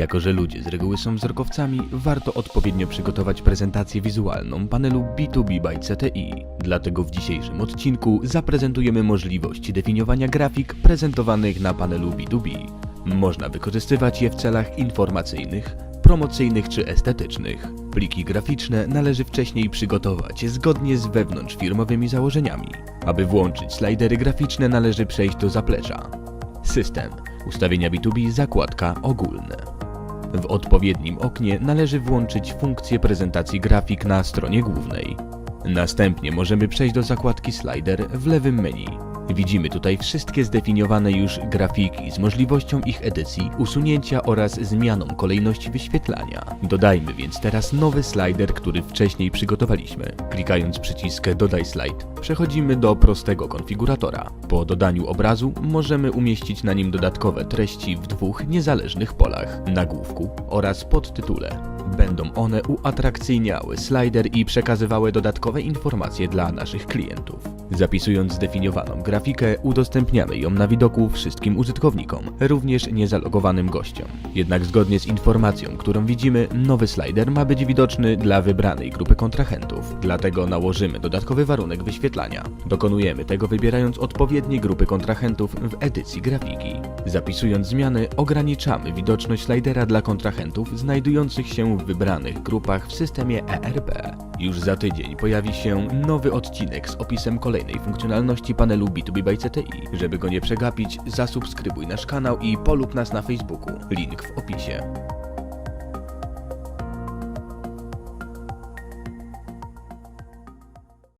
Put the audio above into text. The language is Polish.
Jako, że ludzie z reguły są wzrokowcami, warto odpowiednio przygotować prezentację wizualną panelu B2B by CTI. Dlatego w dzisiejszym odcinku zaprezentujemy możliwości definiowania grafik prezentowanych na panelu B2B. Można wykorzystywać je w celach informacyjnych, promocyjnych czy estetycznych. Pliki graficzne należy wcześniej przygotować zgodnie z wewnątrzfirmowymi założeniami. Aby włączyć slajdery graficzne należy przejść do zaplecza. System. Ustawienia B2B zakładka ogólne. W odpowiednim oknie należy włączyć funkcję prezentacji grafik na stronie głównej. Następnie możemy przejść do zakładki Slider w lewym menu. Widzimy tutaj wszystkie zdefiniowane już grafiki z możliwością ich edycji, usunięcia oraz zmianą kolejności wyświetlania. Dodajmy więc teraz nowy slider, który wcześniej przygotowaliśmy. Klikając przycisk Dodaj slajd, przechodzimy do prostego konfiguratora. Po dodaniu obrazu możemy umieścić na nim dodatkowe treści w dwóch niezależnych polach, nagłówku oraz podtytule. Będą one uatrakcyjniały slider i przekazywały dodatkowe informacje dla naszych klientów. Zapisując zdefiniowaną grafikę, udostępniamy ją na widoku wszystkim użytkownikom, również niezalogowanym gościom. Jednak zgodnie z informacją, którą widzimy, nowy slider ma być widoczny dla wybranej grupy kontrahentów. Dlatego nałożymy dodatkowy warunek wyświetlania. Dokonujemy tego wybierając odpowiednie grupy kontrahentów w edycji grafiki. Zapisując zmiany, ograniczamy widoczność slidera dla kontrahentów znajdujących się w wybranych grupach w systemie ERP. Już za tydzień pojawi się nowy odcinek z opisem kolejnej funkcjonalności panelu B2B by CTI. Żeby go nie przegapić, zasubskrybuj nasz kanał i polub nas na Facebooku. Link w opisie.